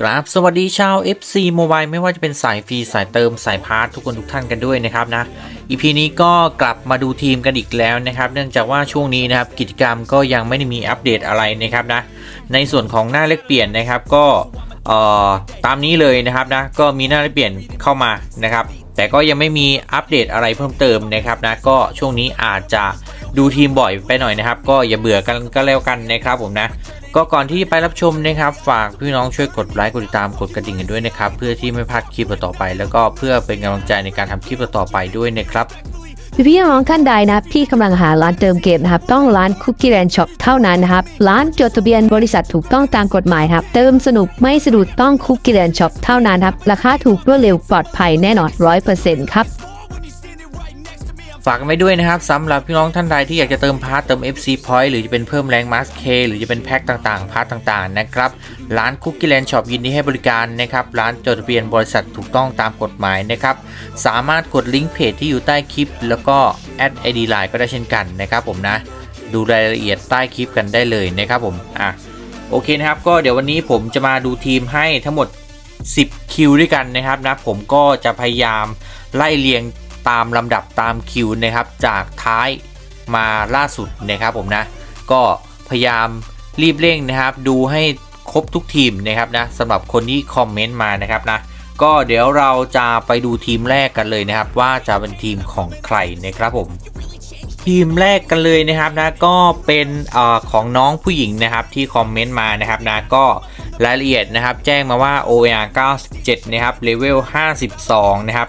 กราบสวัสดีชาว FC Mobile ไม่ว่าจะเป็นสายฟรีสายเติมสายพาร์ททุกคนทุกท่านกันด้วยนะครับนะ EP นี้ก็กลับมาดูทีมกันอีกแล้วนะครับ เนื่องจากว่าช่วงนี้นะครับกิจกรรมก็ยังไม่ได้มีอัปเดตอะไรนะครับนะในส่วนของหน้าเลขเปลี่ยนนะครับก็ตามนี้เลยนะครับนะก็มีหน้าเลขเปลี่ยนเข้ามานะครับ แต่ก็ยังไม่มีอัปเดตอะไรเพิ่มเติมนะครับนะก็ช่วงนี้อาจจะดูทีมบ่อยไปหน่อยนะครับ ก็อย่าเบื่อกันก็แล้วกันนะครับผมนะ ก็ก่อนที่ไปรับชมนะครับ ฝากพี่น้องช่วยกดไลค์กดติดตามกดกระดิ่งกันด้วยนะครับ เพื่อที่ไม่พลาดคลิปต่อไป แล้วก็เพื่อเป็นกำลังใจในการทำคลิปต่อไปด้วยนะครับพี่น้องท่านใดนะครับที่กำลังหาร้านเติมเกมนะครับ ต้องร้านคุกกี้แ n นช็อปเท่านั้นนะครับ ร้านจดทะเบียนบริษัทถูกต้องตามกฎหมายครับ เติมสนุกไม่สะดุดต้องคุกกี้แ n นช็อปเท่านั้นครับ ราคาถูกรวดเร็วปลอดภัยแน่นอนร้อยเปอร์เซ็นต์ครับ ฝากกันไว้ด้วยนะครับสำหรับพี่น้องท่านใดที่อยากจะเติมพาร์ทเติม FC Point หรือจะเป็นเพิ่มแรงมาสเคหรือจะเป็นแพ็คต่างๆ พาร์ทต่างๆนะครับร้านคุกกี้แลนด์ช็อปยินดีให้บริการนะครับร้านจดทะเบียนบริษัทถูกต้องตามกฎหมายนะครับสามารถกดลิงก์เพจที่อยู่ใต้คลิป แล้วก็แอดไอดีไลน์ก็ได้เช่นกันนะครับผมนะดูรายละเอียดใต้คลิปกันได้เลยนะครับผมอะโอเคนะครับก็เดี๋ยววันนี้ผมจะมาดูทีมให้ทั้งหมด 10 คิวด้วยกันนะครับนะผมก็จะพยายามไล่เรียง ตามลำดับตามคิวนะครับจากท้ายมาล่าสุดนะครับผมนะ ก็พยายามรีบเร่งนะครับ ดูให้ครบทุกทีมนะครับนะสำหรับคนที่คอมเมนต์มานะครับนะก็เดี๋ยวเราจะไปดูทีมแรกกันเลยนะครับ ว่าจะเป็นทีมของใครนะครับผม ทีมแรกกันเลยนะครับนะก็เป็นออของน้องผู้หญิงนะครับที่คอมเมนต์มานะครับนะก็รายละเอียดนะครับ แจ้งมาว่า OAR 97 นะครับเลเวล52 นะครับ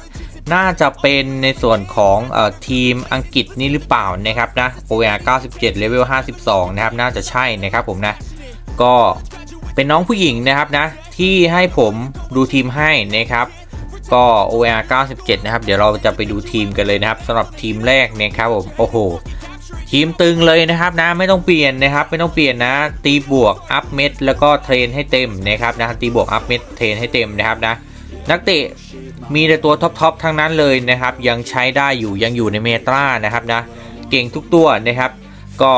น่าจะเป็นในส่วนของอทีมอังกฤษนี่หรือเปล่านะครับนะ OAR 97เลเวล52 นะครับ น่าจะใช่นะครับผมนะ ก็เป็นน้องผู้หญิงนะครับนะ ที่ให้ผมดูทีมให้นะครับ ก็ OR 97 นะครับ เดี๋ยวเราจะไปดูทีมกันเลยนะครับสำหรับทีมแรกนะครับผม โอ้โห ทีมตึงเลยนะครับนะ ไม่ต้องเปลี่ยนนะครับ ไม่ต้องเปลี่ยนนะ ตีบวกอัพเม็ดแล้วก็เทรนให้เต็มนะครับนะ ตีบวกอัพเม็ดเทรนให้เต็มนะครับนะ นักเตะมีแต่ตัวท็อปๆทั้งนั้นเลยนะครับ ยังใช้ได้อยู่ยังอยู่ในเมตรานะครับนะเก่งทุกตัวนะครับ ก็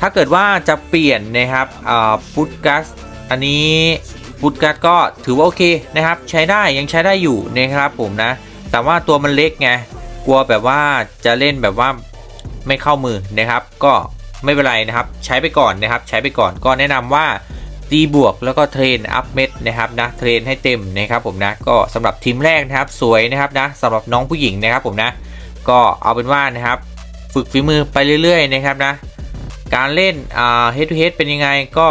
ถ้าเกิดว่าจะเปลี่ยนนะครับอ่าพุตกัสอันนี้พุตกัสก็ถือว่าโอเคนะครับ ใช้ได้ยังใช้ได้อยู่นะครับผมนะ แต่ว่าตัวมันเล็กไงกลัวแบบว่าจะเล่นแบบว่าไม่เข้ามือนะครับ ก็ไม่เป็นไรนะครับ ใช้ไปก่อนนะครับ ใช้ไปก่อนก็แนะนำว่า ตีบวกแล้วก็เทรนอัพเม็ดนะครับนะเทรนให้เต็มนะครับผมนะก็สำหรับทีมแรกนะครับสวยนะครับนะสำหรับน้องผู้หญิงนะครับผมนะก็เอาเป็นว่านะครับฝึกฝีมือไปเรื่อยๆนะครับนะการเล่นอ่า head to head เป็นยังไงก็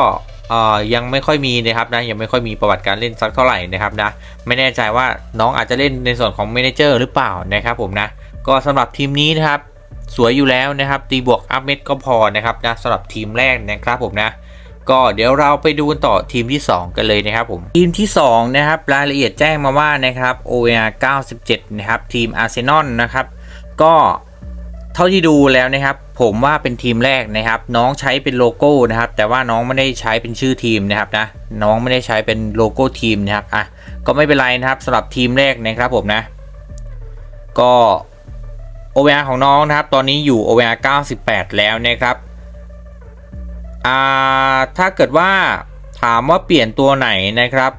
อ่ายังไม่ค่อยมีนะครับนะยังไม่ค่อยมีประวัติการเล่นสักเท่าไหร่นะครับนะไม่แน่ใจว่าน้องอาจจะเล่นในส่วนของเมนเจอร์หรือเปล่านะครับผมนะก็สำหรับทีมนี้นะครับสวยอยู่แล้วนะครับตีบวกอัพเม็ดก็พอนะครับนะสำหรับทีมแรกนะครับผมนะ ก็เดี๋ยวเราไปดูกันต่อทีมที่ 2 กันเลยนะครับผมทีมที่2นะครับรายละเอียดแจ้งมาว่านะครับ OAR 97 นะครับทีมอาร์เซนอลนะครับก็เท่าที่ดูแล้วนะครับ ผมว่าเป็นทีมแรกนะครับ น้องใช้เป็นโลโก้นะครับ แต่ว่าน้องไม่ได้ใช้เป็นชื่อทีมนะครับนะน้องไม่ได้ใช้เป็นโลโก้ทีมนะครับอะก็ไม่เป็นไรนะครับสำหรับทีมแรกนะครับผมนะ ก็ OVR ของน้องนะครับ ตอนนี้อยู่ OVR 98 แล้วนะครับ ถ้าเกิดว่าถามว่าเปลี่ยนตัวไหนนะครับ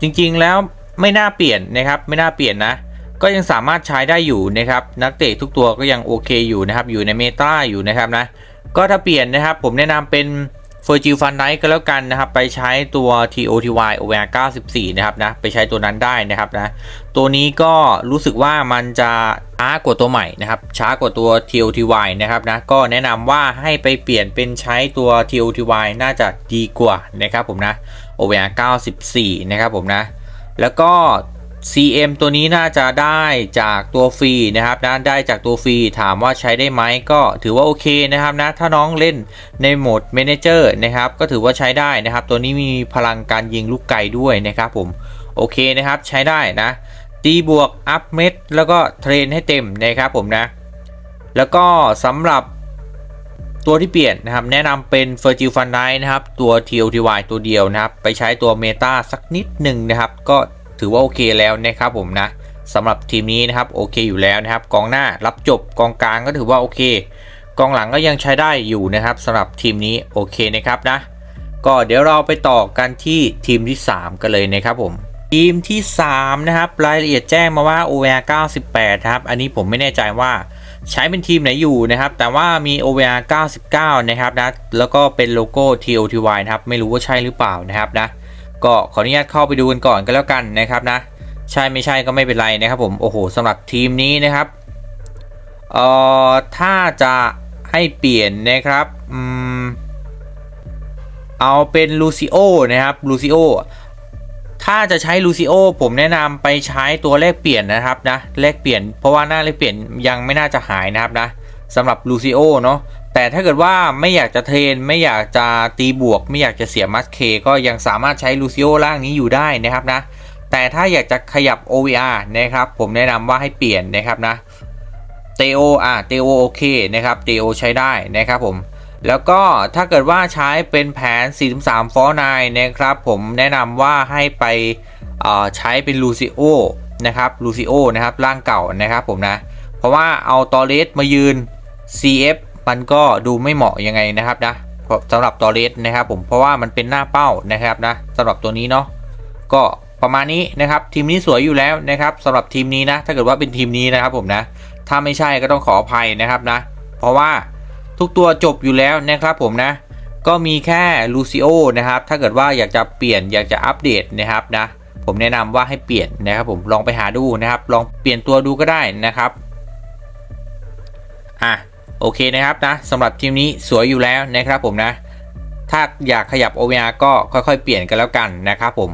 จริงๆแล้วไม่น่าเปลี่ยนนะครับ ไม่น่าเปลี่ยนนะ ก็ยังสามารถใช้ได้อยู่นะครับ นักเตะทุกตัวก็ยังโอเคอยู่นะครับ อยู่ในเมตาอยู่นะครับนะ ก็ถ้าเปลี่ยนนะครับ ผมแนะนำเป็น เฟอร์จิลฟันไดก็แล้วกันนะครับ ไปใช้ตัว TOTY OVR 94 นะครับนะ ไปใช้ตัวนั้นได้นะครับนะ ตัวนี้ก็รู้สึกว่ามันจะช้ากว่าตัวใหม่นะครับ ช้ากว่าตัว TOTY นะครับนะ ก็แนะนำว่าให้ไปเปลี่ยนเป็นใช้ตัว TOTY น่าจะดีกว่านะครับผมนะ OVR 94 นะครับผมนะ แล้วก็ CM ตัวนี้น่าจะได้จากตัวฟรีนะครับนะได้จากตัวฟรีถามว่าใช้ได้ไหมก็ถือว่าโอเคนะครับนะถ้าน้องเล่นในโหมด Manager นะครับก็ถือว่าใช้ได้นะครับ ตัวนี้มีพลังการยิงลูกไกลด้วยนะครับผมโอเคนะครับใช้ได้นะตีบวกอัพเม็ดแล้วก็เทรนให้เต็มนะครับผมนะ แล้วก็สำหรับตัวที่เปลี่ยนนะครับแนะนำเป็น f e r g i l Fun n i g h t นะครับตัว TOTY ตัวเดียวนะครับไปใช้ตัวเมตาสักนิดหนึ่งนะครับ ก็ ถือว่าโอเคแล้วนะครับผมนะสำหรับทีมนี้นะครับโอเคอยู่แล้วนะครับกองหน้ารับจบกองกลางก็ถือว่าโอเค กองหลังก็ยังใช้ได้อยู่นะครับสำหรับทีมนี้โอเคนะครับนะ ก็เดี๋ยวเราไปต่อกันที่ทีมที่ 3 กันเลยนะครับผมทีมที่ 3 นะครับ รายละเอียดแจ้งมาว่า OVR 98 ครับ อันนี้ผมไม่แน่ใจว่าใช้เป็นทีมไหนอยู่นะครับ แต่ว่ามี OVR 99 นะครับนะแล้วก็เป็นโลโก้ TOTY นะครับ ไม่รู้ว่าใช่หรือเปล่านะครับนะ ก็ขออนุญาตเข้าไปดูกันก่อนก็แล้วกันนะครับนะ ใช่ไม่ใช่ก็ไม่เป็นไรนะครับผม โอ้โหสำหรับทีมนี้นะครับเอ่อถ้าจะให้เปลี่ยนนะครับอืมเอาเป็นลูซิโอนะครับลูซิโอถ้าจะใช้ลูซิโอผมแนะนำไปใช้ตัวเลขเปลี่ยนนะครับนะเลขเปลี่ยนเพราะว่าหน้าเลขเปลี่ยนยังไม่น่าจะหายนะครับนะสำหรับลูซิโอเนาะ แต่ถ้าเกิดว่าไม่อยากจะเทรนไม่อยากจะตีบวก ไม่อยากจะเสียมัสเคก็ยังสามารถใช้ลูซิโอล่างนี้อยู่ได้นะครับนะ แต่ถ้าอยากจะขยับ OVR นะครับ ผมแนะนำว่าให้เปลี่ยนนะครับนะเตโออะเตโอโอเคนะครับเตโอใช้ได้นะครับผมแล้วก็ถ้าเกิดว่าใช้เป็นแผน 43 ฟอร์นนะครับ ผมแนะนำว่าให้ไปใช้เป็นลูซิโอนะครับลูซิโอนะครับร่างเก่านะครับผมนะ เพราะว่าเอาตอเลสมายืน CF มันก็ดูไม่เหมาะยังไงนะครับนะสำหรับตอเลสนะครับผมเพราะว่ามันเป็นหน้าเป้านะครับนะสำหรับตัวนี้เนาะก็ประมาณนี้นะครับทีมนี้สวยอยู่แล้วนะครับสำหรับทีมนี้นะถ้าเกิดว่าเป็นทีมนี้นะครับผมนะถ้าไม่ใช่ก็ต้องขออภัยนะครับนะเพราะว่าทุกตัวจบอยู่แล้วนะครับผมนะก็มีแค่ลูซิโอนะครับถ้าเกิดว่าอยากจะเปลี่ยนอยากจะอัปเดตนะครับนะผมแนะนำว่าให้เปลี่ยนนะครับผมลองไปหาดูนะครับ ลองเปลี่ยนตัวดูก็ได้นะครับอะ โอเคนะครับนะสำหรับทีมนี้สวยอยู่แล้วนะครับผมนะ ถ้าอยากขยับ OVR ก็ค่อยๆ เปลี่ยนกันแล้วกันนะครับผม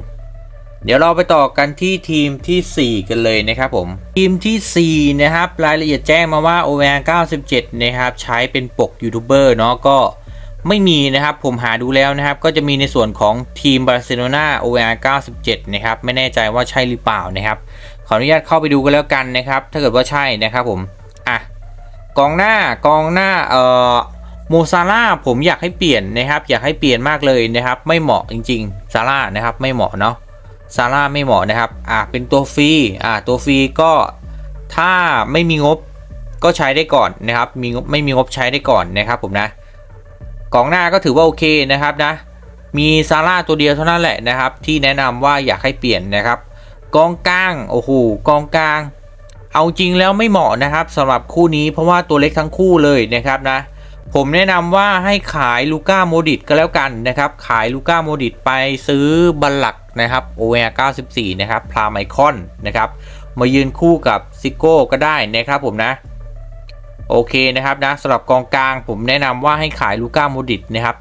เดี๋ยวเราไปต่อกันที่ทีมทีสี่4 กันเลยนะครับผม ทีมทีสี่4นะครับรายละเอียดแจ้งมาว่า OVR 97 นะครับใช้เป็นปกยูทูบเบอร์เนาะก็ไม่มีนะครับผมหาดูแล้วนะครับ ก็จะมีในส่วนของทีมบาร์เซโลนา OVR 97 นะครับ ไม่แน่ใจว่าใช่หรือเปล่านะครับ ขออนุญาตเข้าไปดูกันแล้วกันนะครับ ถ้าเกิดว่าใช่นะครับผม อะ กองหน้ากองหน้าเอ่อโมซาร่าผมอยากให้เปลี่ยนนะครับ อยากให้เปลี่ยนมากเลยนะครับ ไม่เหมาะจริงๆซาร่านะครับไม่เหมาะเนาะซาร่าไม่เหมาะนะครับอ่าเป็นตัวฟรีอ่าตัวฟรีก็ถ้าไม่มีงบก็ใช้ได้ก่อนนะครับมีงบไม่มีงบใช้ได้ก่อนนะครับผมนะกองหน้าก็ถือว่าโอเคนะครับนะมีซาร่าตัวเดียวเท่านั้นแหละนะครับ ที่แนะนำว่าอยากให้เปลี่ยนนะครับกองกลางโอ้โหกองกลาง เอาจริงแล้วไม่เหมาะนะครับสำหรับคู่นี้เพราะว่าตัวเล็กทั้งคู่เลยนะครับนะ ผมแนะนำว่าให้ขายลูก้าโมดิตก็แล้วกันนะครับ ขายลูก้าโมดิตไปซื้อบัลลักนะครับ OVR 94 นะครับพลาไมคอนนะครับ มายืนคู่กับซิโก้ก็ได้นะครับผมนะ โอเคนะครับนะสำหรับกองกลางผมแนะนำว่าให้ขายลูก้าโมดิตนะครับ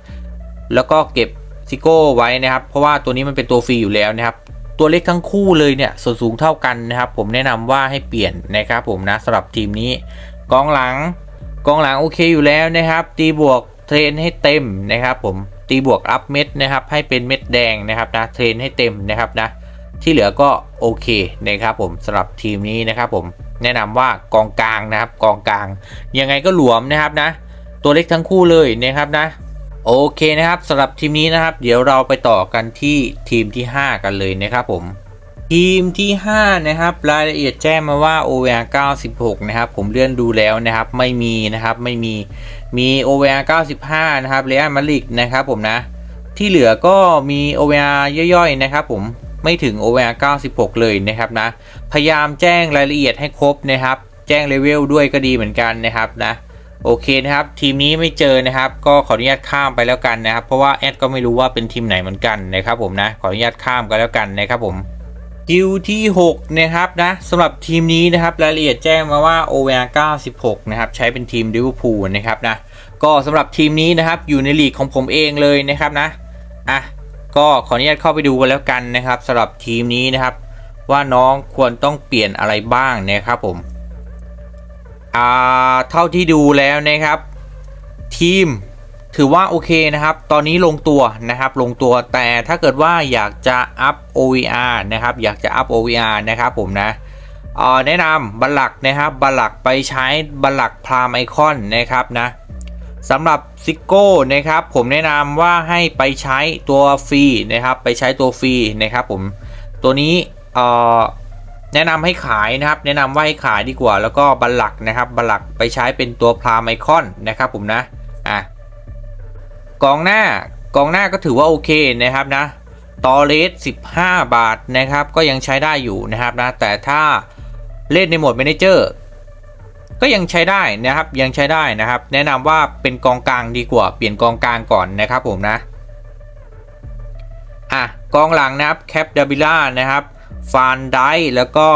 แล้วก็เก็บซิโก้ไว้นะครับ เพราะว่าตัวนี้มันเป็นตัวฟรีอยู่แล้วนะครับ ตัวเล็กทั้งคู่เลยเนี่ยส่วนสูงเท่ากันนะครับ ผมแนะนำว่าให้เปลี่ยนนะครับผมนะสำหรับทีมนี้กองหลังกองหลังโอเคอยู่แล้วนะครับ ตีบวกเทรนให้เต็มนะครับ ผมตีบวกอัพเม็ดนะครับให้เป็นเม็ดแดงนะครับนะเทรนให้เต็มนะครับนะที่เหลือก็โอเคนะครับผมสำหรับทีมนี้นะครับผมแนะนำว่ากองกลางนะครับกองกลางยังไงก็หลวมนะครับนะ ตัวเล็กทั้งคู่เลยนะครับนะ โอเคนะครับสำหรับทีมนี้นะครับ เดี๋ยวเราไปต่อกันที่ทีมที่ 5 กันเลยนะครับผม ทีมที่ 5 นะครับ รายละเอียดแจ้งมาว่า OVR 96 นะครับ ผมเลื่อนดูแล้วนะครับ ไม่มีนะครับไม่มีมี OVR 95 นะครับเรอัลมาดริดนะครับผมนะ ที่เหลือก็มี OVR ย่อยๆ นะครับผมไม่ถึง OVR 96 เลยนะครับนะ พยายามแจ้งรายละเอียดให้ครบนะครับ แจ้งเลเวลด้วยก็ดีเหมือนกันนะครับนะ โอเคนะครับ ทีมนี้ไม่เจอนะครับ ก็ขออนุญาตข้ามไปแล้วกันนะครับ เพราะว่าแอดก็ไม่รู้ว่าเป็นทีมไหนเหมือนกันนะครับผมนะขออนุญาตข้ามกันแล้วกันนะครับผมคิวที่6นะครับนะสำหรับทีมนี้นะครับรายละเอียดแจ้งมาว่า OVR 96นะครับใช้เป็นทีมลิเวอร์พูลนะครับนะก็สำหรับทีมนี้นะครับอยู่ในลีกของผมเองเลยนะครับนะอะก็ขออนุญาตเข้าไปดูกันแล้วกันนะครับสำหรับทีมนี้นะครับ ว่าน้องควรต้องเปลี่ยนอะไรบ้างนะครับผม อ่าเท่าที่ดูแล้วนะครับ ทีมถือว่าโอเคนะครับ ตอนนี้ลงตัวนะครับ ลงตัวแต่ถ้าเกิดว่าอยากจะอัพ OVR นะครับ อยากจะอัพ OVR นะครับผมนะอ่อแนะนำบัลลักนะครับบัลลักไปใช้บัลลักพรามไอคอนนะครับนะสำหรับซิโก้นะครับผมแนะนำว่าให้ไปใช้ตัวฟรีนะครับ ไปใช้ตัวฟรีนะครับผมตัวนี้เอ่อ แนะนำให้ขายนะครับ แนะนำว่าให้ขายดีกว่า แล้วก็บัลลักนะครับ บัลลักไปใช้เป็นตัวพรามไอคอนนะครับผมนะ อะ กองหน้ากองหน้าก็ถือว่าโอเคนะครับนะ ตอเลส15 บาทนะครับ ก็ยังใช้ได้อยู่นะครับนะ แต่ถ้าเล่นในโหมด m ม n เจอร์ก็ยังใช้ได้นะครับ ยังใช้ได้นะครับ แนะนำว่าเป็นกองกลางดีกว่า เปลี่ยนกองกลางก่อนนะครับผมนะ อะ กองหลังนะครับ แคปดาบิล่านะครับ ฟานไดแล้วก็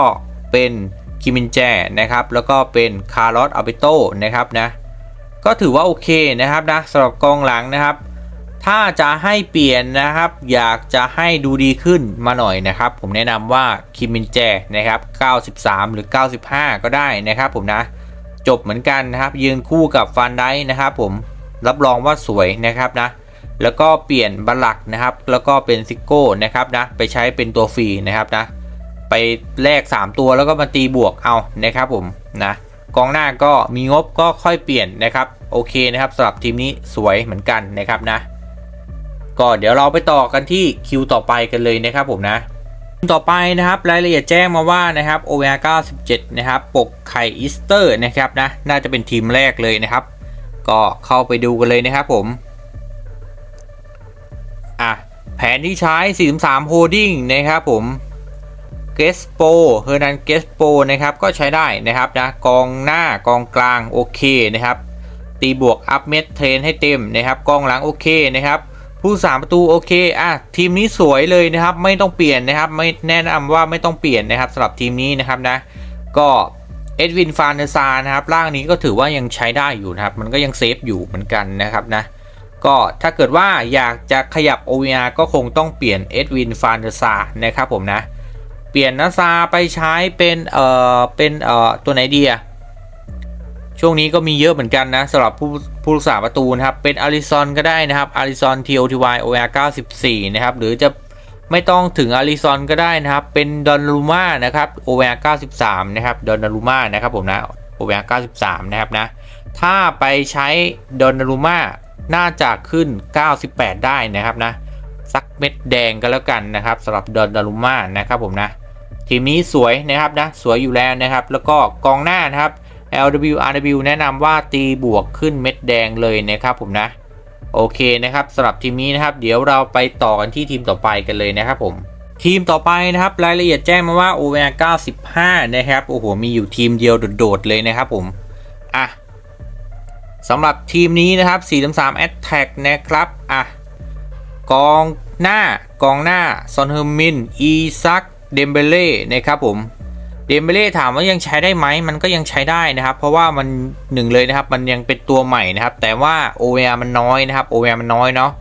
เป็นคิมินแจนะครับ แล้วก็เป็นคาร์ลอสอัลเบโตนะครับนะก็ถือว่าโอเคนะครับนะสำหรับกองหลังนะครับ ถ้าจะให้เปลี่ยนนะครับ อยากจะให้ดูดีขึ้นมาหน่อยนะครับ ผมแนะนำว่าคิมินแจนะครับ 93 หรือ 95 ก็ได้นะครับ ผมนะจบเหมือนกันนะครับ ยืนคู่กับฟันไดนะครับ ผมรับรองว่าสวยนะครับนะ แล้วก็เปลี่ยนบัลลักนะครับ แล้วก็เป็นซิโก้นะครับนะไปใช้เป็นตัวฟรีนะครับนะไปแลก 3 ตัวแล้วก็มาตีบวกเอานะครับผมนะกองหน้าก็มีงบก็ค่อยเปลี่ยนนะครับโอเคนะครับสำหรับทีมนี้สวยเหมือนกันนะครับนะก็เดี๋ยวเราไปต่อกันที่คิวต่อไปกันเลยนะครับผมนะต่อไปนะครับรายละเอียดแจ้งมาว่านะครับ o v 97นะครับปกไข่อีสเตอร์นะครับนะน่าจะเป็นทีมแรกเลยนะครับ ก็เข้าไปดูกันเลยนะครับผม อะ แผนที่ใช้ 43 Holding นะครับผมเกสโปเฮอร์นันเกสโปนะครับ ก็ใช้ได้นะครับนะ กองหน้ากองกลางโอเคนะครับ ตีบวกอัพเมดเทรนให้เต็มนะครับ กองหลังโอเคนะครับ ผู้สามประตูโอเค อะ ทีมนี้สวยเลยนะครับ ไม่ต้องเปลี่ยนนะครับ ไม่แนะนำว่าไม่ต้องเปลี่ยนนะครับสำหรับทีมนี้นะครับนะ ก็เอ็ดวินฟานเดอร์ซานะครับ ร่างนี้ก็ถือว่ายังใช้ได้อยู่นะครับ มันก็ยังเซฟอยู่เหมือนกันนะครับนะ ก็ถ้าเกิดว่าอยากจะขยับ OVR ก็คงต้องเปลี่ยนเอ็ดวินฟานเดซานะครับผมนะ เปลี่ยนนาซาไปใช้เป็นเอ่อเป็นเอ่อตัวไหนดีอะช่วงนี้ก็มีเยอะเหมือนกันนะสำหรับผู้ผู้รักษาประตูนะครับ เป็นอาริซอนก็ได้นะครับอาริซอน TOTY OR 94นะครับ หรือจะไม่ต้องถึงอาริซอนก็ได้นะครับ เป็นดอนลูมานะครับ OR 93นะครับดอนลูมานะครับผมนะ OR 93นะครับนะ ถ้าไปใช้ดอนลูมา น่าจะขึ้น 98 ได้นะครับนะสักเม็ดแดงก็แล้วกันนะครับสำหรับดอนดารุมานะครับผมนะทีมนี้สวยนะครับนะสวยอยู่แล้วนะครับ แล้วก็กองหน้านะครับ LW RW แนะนำว่าตีบวกขึ้นเม็ดแดงเลยนะครับผมนะโอเคนะครับสำหรับทีมนี้นะครับ เดี๋ยวเราไปต่อกันที่ทีมต่อไปกันเลยนะครับผมทีมต่อไปนะครับ รายละเอียดแจ้งมาว่า OVR 95 นะครับ โอ้โห มีอยู่ทีมเดียวโดดๆเลยนะครับผม อะ สำหรับทีมนี้นะครับ4-3 Attack นะครับอะกองหน้ากองหน้าซอนเฮอร์มิน อีซัก เดมเบเล่นะครับผม เดมเบเล่ถามว่ายังใช้ได้ไหม มันก็ยังใช้ได้นะครับ เพราะว่ามันหนึ่งเลยนะครับ มันยังเป็นตัวใหม่นะครับ แต่ว่า OVR มันน้อยนะครับ OVR มันน้อยเนาะ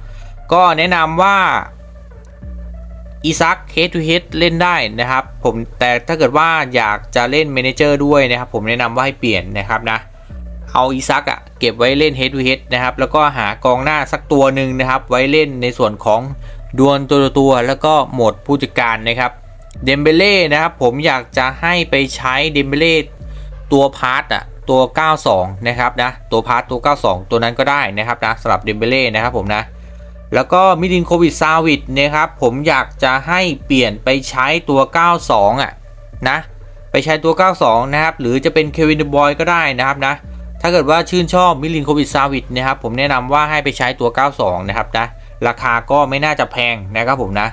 ก็แนะนำว่า อีซัก head to head เล่นได้นะครับ ผม แต่ถ้าเกิดว่าอยากจะเล่น Manager ด้วยนะครับ ผมแนะนำว่าให้เปลี่ยนนะครับนะ เอาอีซักอะเก็บไว้เล่น head to head นะครับแล้วก็หากองหน้าสักตัวหนึ่งนะครับ ไว้เล่นในส่วนของดวลตัวตัวแล้วก็โหมดผู้จัดการนะครับเดมเบเล่นะครับผมอยากจะให้ไปใช้เดมเบเล่ตัวพาร์ตอะตัว 92 นะครับนะตัวพาร์ตตัว 92 ตัวนั้นก็ได้นะครับนะสำหรับเดมเบเล่นะครับผมนะแล้วก็มิดินโควิดซาวิดนะครับผมอยากจะให้เปลี่ยนไปใช้ตัว 92 อะนะไปใช้ตัว 92 นะครับ หรือจะเป็นเควินเดบอยก็ได้นะครับนะ ถ้าเกิดว่าชื่นชอบมิลินโควิดซาวิดนะครับผมแนะนำว่าให้ไปใช้ตัว 92 นะครับนะราคาก็ไม่น่าจะแพงนะครับผมนะ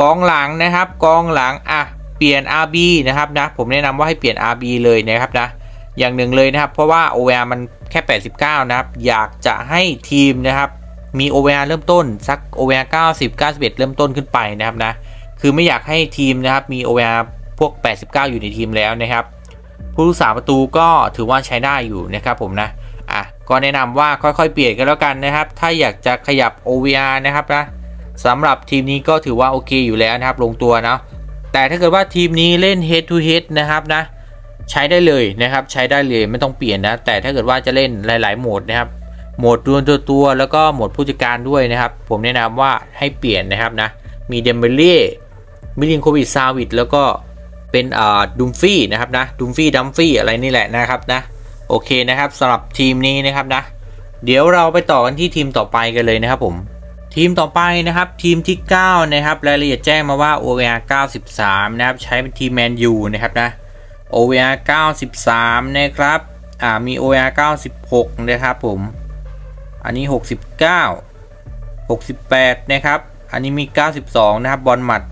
กองหลังนะครับกองหลังอะเปลี่ยน RB นะครับนะผมแนะนำว่าให้เปลี่ยน RB เลยนะครับนะอย่างหนึ่งเลยนะครับ เพราะว่า OVR มันแค่ 89 นะครับ อยากจะให้ทีมนะครับมี OVR เริ่มต้นสัก OVR 90 91 เริ่มต้นขึ้นไปนะครับนะคือไม่อยากให้ทีมนะครับมี OVR พวก 89 อยู่ในทีมแล้วนะครับ ผู้รักษาประตูก็ถือว่าใช้ได้อยู่นะครับผมนะอะก็แนะนำว่าค่อยๆ เปลี่ยนกันแล้วกันนะครับ ถ้าอยากจะขยับ OVR นะครับนะสำหรับทีมนี้ก็ถือว่าโอเคอยู่แล้วนะครับ ลงตัวนะแต่ถ้าเกิดว่าทีมนี้เล่น head to head นะครับนะใช้ได้เลยนะครับ ใช้ได้เลยไม่ต้องเปลี่ยนนะ แต่ถ้าเกิดว่าจะเล่นหลาย ๆ โหมดนะครับโหมดดวลตัวตัวแล้วก็โหมดผู้จัดการด้วยนะครับ ผมแนะนำว่าให้เปลี่ยนนะครับนะมีเดมเบเล่มิลินโควิดซาวิดแล้วก็ เป็นอ่าดุมฟี่นะครับนะดุมฟี่ดัมฟี่อะไรนี่แหละนะครับนะโอเคนะครับสำหรับทีมนี้นะครับนะ เดี๋ยวเราไปต่อกันที่ทีมต่อไปกันเลยนะครับผมทีมต่อไปนะครับทีมที่ 9 นะครับรายละเอียดแจ้งมาว่า OVR 93 นะครับใช้เป็นทีมแมนยูนะครับนะ OVR 93 นะครับอ่ามี OVR 96 นะครับผม อันนี้ 69 68 นะครับ อันนี้มี 92 นะครับบอลหมัด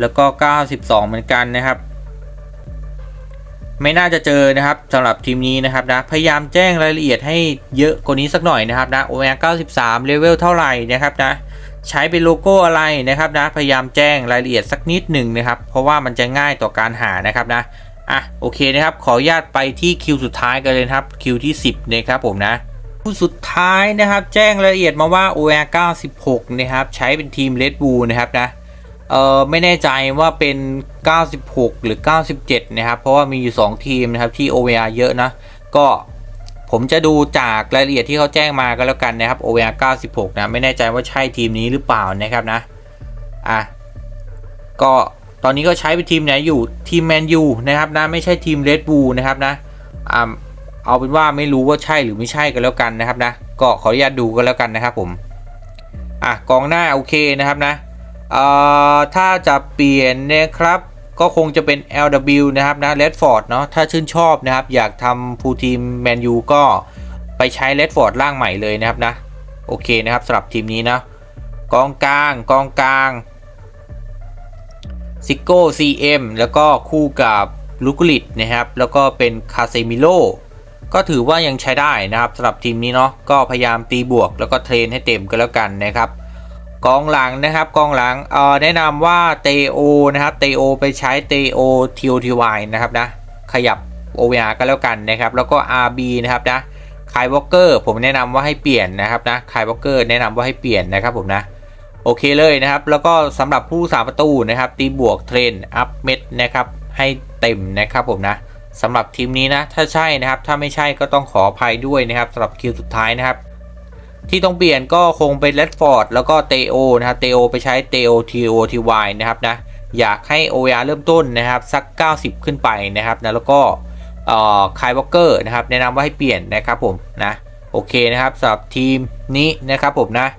แล้วก็ 92 เหมือนกันนะครับ ไม่น่าจะเจอนะครับสำหรับทีมนี้นะครับนะพยายามแจ้งรายละเอียดให้เยอะกว่านี้สักหน่อยนะครับนะ OR 93เลเวลเท่าไหร่นะครับนะใช้เป็นโลโก้อะไรนะครับนะพยายามแจ้งรายละเอียดสักนิดหนึ่งนะครับ เพราะว่ามันจะง่ายต่อการหานะครับนะอะโอเคนะครับ ขออนุญาตไปที่คิวสุดท้ายกันเลยครับคิวที่ 10นะครับผมนะคู่สุดท้ายนะครับ แจ้งรายละเอียดมาว่า OR 96 นะครับ ใช้เป็นทีม Red Bull นะครับนะ เออไม่แน่ใจว่าเป็น 96 หรือ 97 นะครับ เพราะว่ามีอยู่ 2 ทีมนะครับที่ OVR เยอะนะ ก็ผมจะดูจากรายละเอียดที่เขาแจ้งมาก็แล้วกันนะครับ OVR 96 นะไม่แน่ใจว่าใช่ทีมนี้หรือเปล่านะครับนะอะก็ตอนนี้ก็ใช้เป็นทีมไหนอยู่ทีมแมนยูนะครับนะไม่ใช่ทีม Red Bull นะครับนะอ่าเอาเป็นว่าไม่รู้ว่าใช่หรือไม่ใช่กันแล้วกันนะครับนะก็ขออนุญาตดูกันแล้วกันนะครับผมอะกองหน้าโอเคนะครับนะ ถ้าจะเปลี่ยนนะครับก็คงจะเป็น LW นะครับนะ Redford เนาะถ้าชื่นชอบนะครับ อยากทำฟูลทีมแมนยูก็ไปใช้ Redford ร่างใหม่เลยนะครับนะ โอเคนะครับสำหรับทีมนี้นะกองกลางกองกลางซิโก้ CM แล้วก็คู่กับลูกุลิตนะครับ แล้วก็เป็นคาเซมิโลก็ถือว่ายังใช้ได้นะครับสำหรับทีมนี้เนาะก็พยายามตีบวกแล้วก็เทรนให้เต็มก็แล้วกันนะครับ กองหลังนะครับกองหลังเอ่อแนะนำว่าเตโอนะครับเตโอไปใช้เตโอทีโอทีวนะครับนะขยับ OVR ก็แล้วกันนะครับ แล้วก็ RB นะครับนะคายวอลเกอร์ผมแนะนำว่าให้เปลี่ยนนะครับนะคายวอลเกอร์แนะนำว่าให้เปลี่ยนนะครับผมนะโอเคเลยนะครับ แล้วก็สำหรับผู้สาประตูนะครับ ตีบวกเทรนอัพเม็ดนะครับให้เต็มนะครับผมนะสำหรับทีมนี้นะถ้าใช่นะครับ ถ้าไม่ใช่ก็ต้องขออภัยด้วยนะครับสำหรับคิวสุดท้ายนะครับ ที่ต้องเปลี่ยนก็คงเป็นเลดฟอร์ดแล้วก็เตโอนะครับเตโอไปใช้เตโอทีโอทีวนะครับนะอยากให้ OR เริ่มต้นนะครับสัก 90 ขึ้นไปนะครับนะแล้วก็คายวอลเกอร์นะครับแนะนำว่าให้เปลี่ยนนะครับผมนะโอเคนะครับสำหรับทีมนี้นะครับผมนะอะ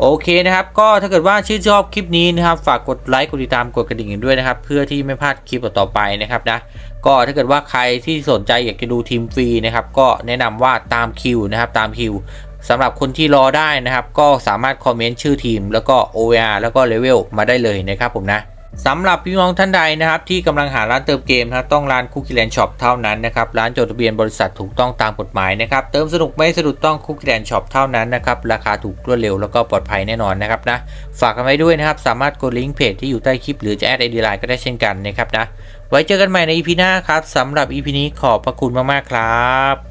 โอเคนะครับ ก็ถ้าเกิดว่าชื่นชอบคลิปนี้นะครับ ฝากกดไลค์กดติดตามกดกระดิ่งกันด้วยนะครับ เพื่อที่ไม่พลาดคลิปต่อไปนะครับนะก็ถ้าเกิดว่าใครที่สนใจอยากจะดูทีมฟรีนะครับ ก็แนะนำว่าตามคิวนะครับตามคิวสำหรับคนที่รอได้นะครับ ก็สามารถคอมเมนต์ชื่อทีม แล้วก็ OR แล้วก็เลเวลมาได้เลยนะครับผมนะ สำหรับพี่น้องท่านใดนะครับ ที่กำลังหาร้านเติมเกมนะครับต้องร้านคุกกี้แลนด์ช็อปเท่านั้นนะครับร้านจดทะเบียนบริษัทถูกต้องตามกฎหมายนะครับเติมสนุกไม่สะดุดต้องคุกกี้แลนด์ช็อปเท่านั้นนะครับราคาถูกรวดเร็วแล้วก็ปลอดภัยแน่นอนนะครับนะฝากกันไว้ด้วยนะครับสามารถกดลิงก์เพจที่อยู่ใต้คลิปหรือจะแอดไอดีไลน์ก็ได้เช่นกันนะครับนะไว้เจอกันใหม่ใน EP หน้าครับสำหรับ EP นี้ขอบพระคุณมากๆครับ